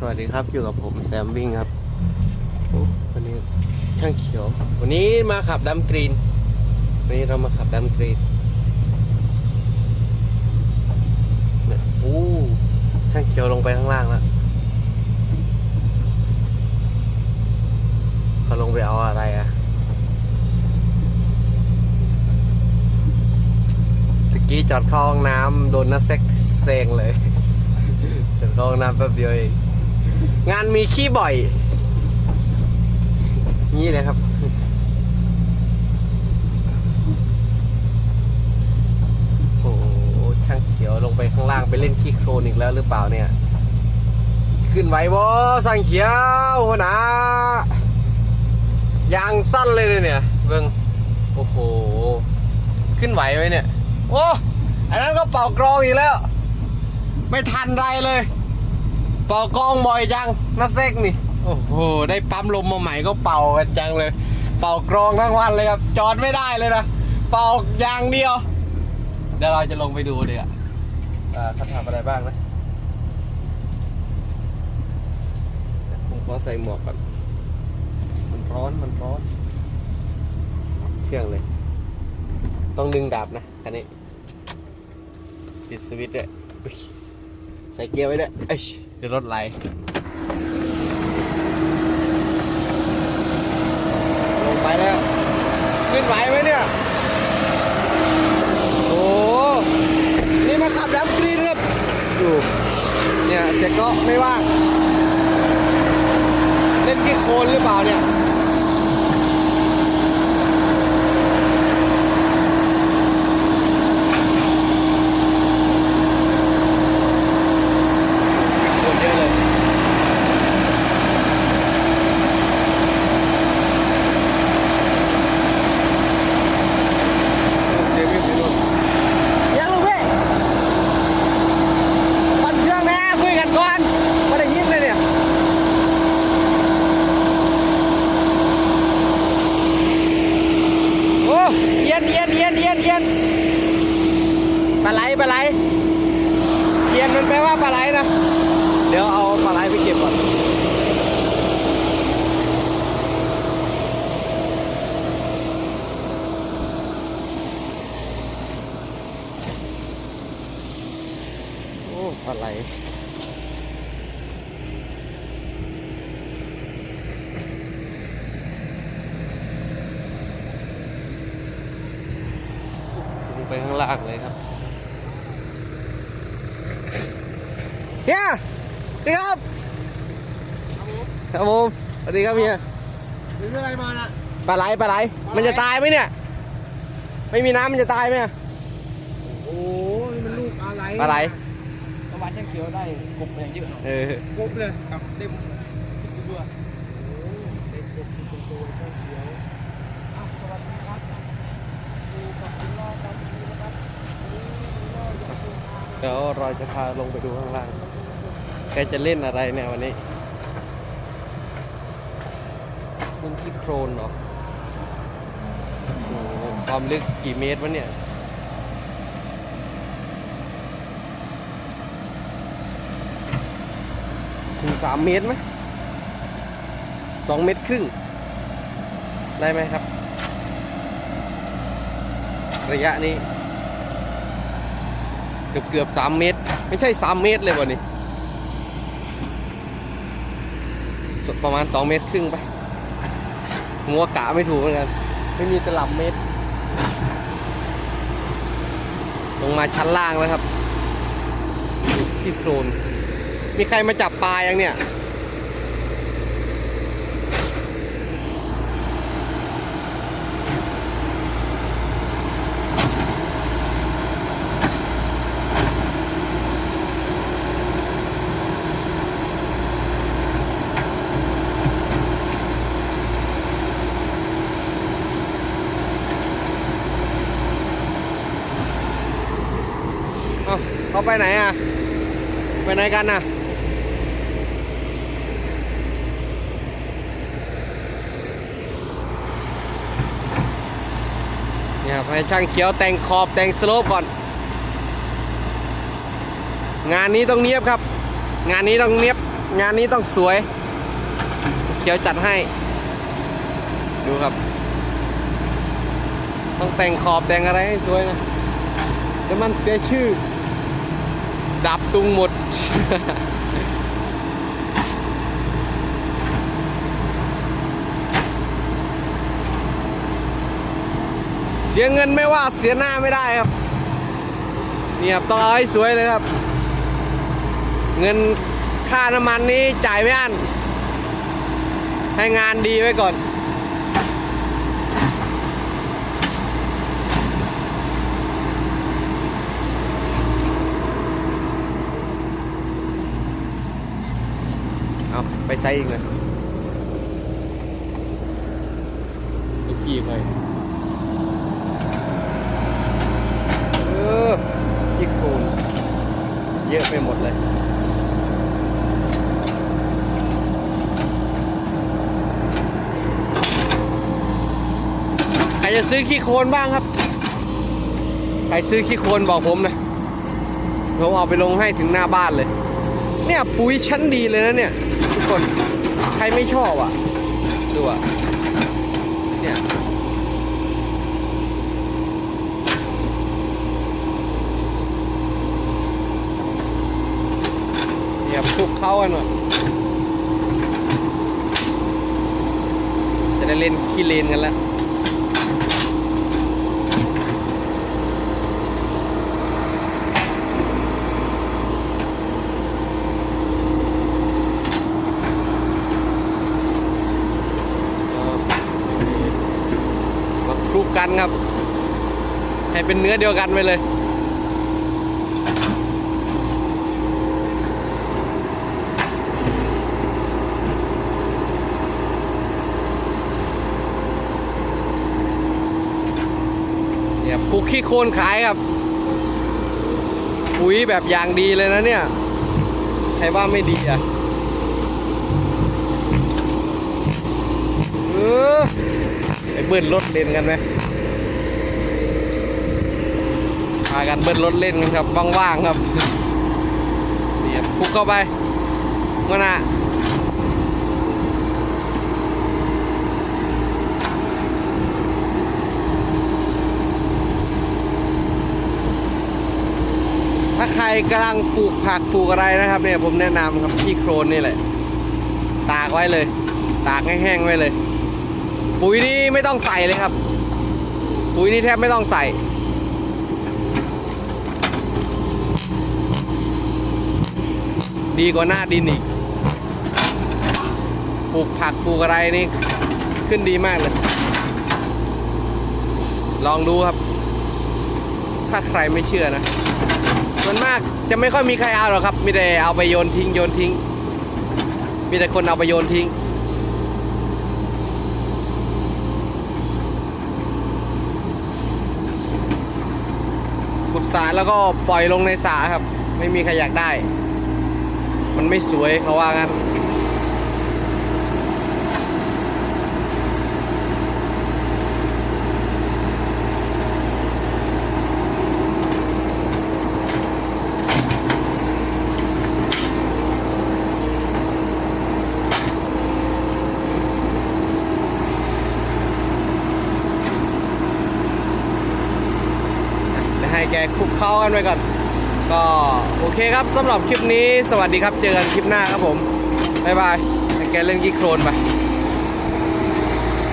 สวัสดีครับอยู่กับผมแซมวิ่งครับโอ้วันนี้ช่างเขียว วันนี้มาขับดัมกรีน วันนี้เรามาขับดัมกรีนเนี่ยโอ้ช่างเขียวลงไปข้างล่างแล้วเขาลงไปเอาอะไรอะตะกี้จอดเข้าห้องน้ำโดนนัดเซ็กเซงเลยจอดเข้าห้องน้ำแป๊บเดียวเอง งานมีขี้บ่อย นี่เลยครับ โอ้ช่างเขียวลงไปข้างล่างไปเล่นขี้โครนอีกแล้วหรือเปล่าเนี่ย ขึ้นไหวบ่ช่างเขียวหัวหนายางสั้นเลยเนี่ยเบิ่งโอ้โห ขึ้นไหวไหมเนี่ย โอ้อันนั้นก็เป่ากรองอีกแล้ว ไม่ทันไรเลย เป่ากรองบ่อยจังนัดเซ็กนี่ โอ้โห ได้ปั๊มลมมาใหม่ก็เป่ากันจังเลย เป่ากรองทั้งวันเลยครับ จอดไม่ได้เลยนะ เป่าอย่างเดียว เดี๋ยวเราจะลงไปดูเดี๋ยวอ่าเขาทำอะไรบ้างนะผมขอใส่หมวกก่อน มันร้อน มันร้อนเครื่องเลย ต้องดึงดาบนะคันนี้ปิดสวิตช์ด้วยใส่เกียร์ไว้ด้วย เอ้ยเดี๋ยวรถไหลลงไปแล้ว ขึ้นไหวไหมเนี่ย โอ้นี่มาขับดับกรีนครับอยู่เนี่ยเสียก็ไม่ว่าง เล่นกี่โคนหรือเปล่าเนี่ย คนเยอะเลย เดี๋ยววิ่งไปนู่นยังลูกพี่ก่อนเครื่องนะคุยกันก่อนไม่ได้ยินเลยเนี่ย โอ้เย็นเย็นเย็นเย็นเย็นปลาไหลปลาไหลเย็นมันแปล ว่าปลาไหลนะ เดี๋ยวเอาปลาไหลไปเก็บก่อนโอ้ปลาไหลไปข้างล่างเลยครับเฮียสวัส ดีครับครับผมสวัสดีครับเฮียหรืออะไรมาน่ะปลาไหลปลาไหลมันจะตายไหมเนี่ย ไม่มีน้ำมันจะตายไหมอะโอ้ยมันลูกอะไรปลาไหลตะวันช่างเขียวได้กบอย่างเยอะหน่อยเออกบเลยกับเต็มตัวเต็มกบเต็มตัวเจ้าเขียวอะสวัสดีครับดูกับคุณล่อตามนี้นะครับนี่คุณล่อยังคงมาเดี๋ยวเราจะพาลงไปดูข้างล่างแกจะเล่นอะไรเนี่ยวันนี้มึงที่โครนเหรอโอ้โหความลึกกี่เมตรวะเนี่ยถึงสามเมตรไหมสองเมตรครึ่ง ได้ไหมครับ ระยะนี้ เกือบเกือบสามเมตร ไม่ใช่สามเมตรเลยวันนี้ ประมาณสองเมตรครึ่งไปงัวกะไม่ถูกเหมือนกัน ไม่มีตลับเมตร ลงมาชั้นล่างแล้วครับ ที่โซน มีใครมาจับปลายังเนี่ย เอ้าเขาไปไหนอะ ไปไหนกันน่ะเนี่ยครับให้ช่างเขียวแต่งขอบแต่งสโลปก่อน งานนี้ต้องเนียบครับ งานนี้ต้องเนียบ งานนี้ต้องสวย เขียวจัดให้ ดูครับ ต้องแต่งขอบแต่งอะไรให้สวยนะเดี๋ยวมันเสียชื่อ ดับตุงหมด เสียเงินไม่ว่าเสียหน้าไม่ได้ครับเนี่ครับต้องเอาให้สวยเลยครับ เงินค่าน้ำมันนี้จ่ายไม่อั้นให้งานดีไว้ก่อน เอาไปใส่อีกเลยลูกพี่ไปเออขี้โคลนเยอะไปหมดเลยใครจะซื้อขี้โคลนบ้างครับ ใครซื้อขี้โคลนบอกผมนะผมเอาไปลงให้ถึงหน้าบ้านเลย เนี่ยปุ๋ยชั้นดีเลยนะเนี่ยทุก คน ใครไม่ชอบอะ ดูอะ เนี่ย เนี่ยคลุกเข้ากันหน่อยจะได้เล่นขี้เลนกันแล้ว กันครับ ให้เป็นเนื้อเดียวกันไปเลย เนี่ยปลูกขี้โคลนขายครับปุ๋ยแบบอย่างดีเลยนะเนี่ยใครว่าไม่ดีอะเออไปเบิ้ลรถเล่นกันไหมพากันเบิ้ลรถเล่นกันครับว่างๆครับเดี๋ยวคุกเข้าไปเมื่อน่ะถ้าใครกำลังปลูกผักปลูกอะไรนะครับเนี่ยผมแนะนำครับขี้โครนนี่แหละ ตากไว้เลย ตากแห้งๆไว้เลย ปุ๋ยนี่ไม่ต้องใส่เลยครับ ปุ๋ยนี่แทบไม่ต้องใส่ ดีกว่าหน้าดินอีก ปลูกผักปลูกอะไรนี่ขึ้นดีมากเลย ลองดูครับ ถ้าใครไม่เชื่อนะส่วนมากจะไม่ค่อยมีใครเอาหรอกครับ มีแต่เอาไปโยนทิ้งโยนทิ้ง มีแต่คนเอาไปโยนทิ้งขุดสระแล้วก็ปล่อยลงในสระครับ ไม่มีใครอยากได้ มันไม่สวยเขาว่ากันให้แกคุกเข้ากันไปก่อน ก็โอเคครับสำหรับคลิปนี้สวัสดีครับ เจอกันคลิปหน้าครับผม บ๊ายบายแกเล่นกี้โครนไป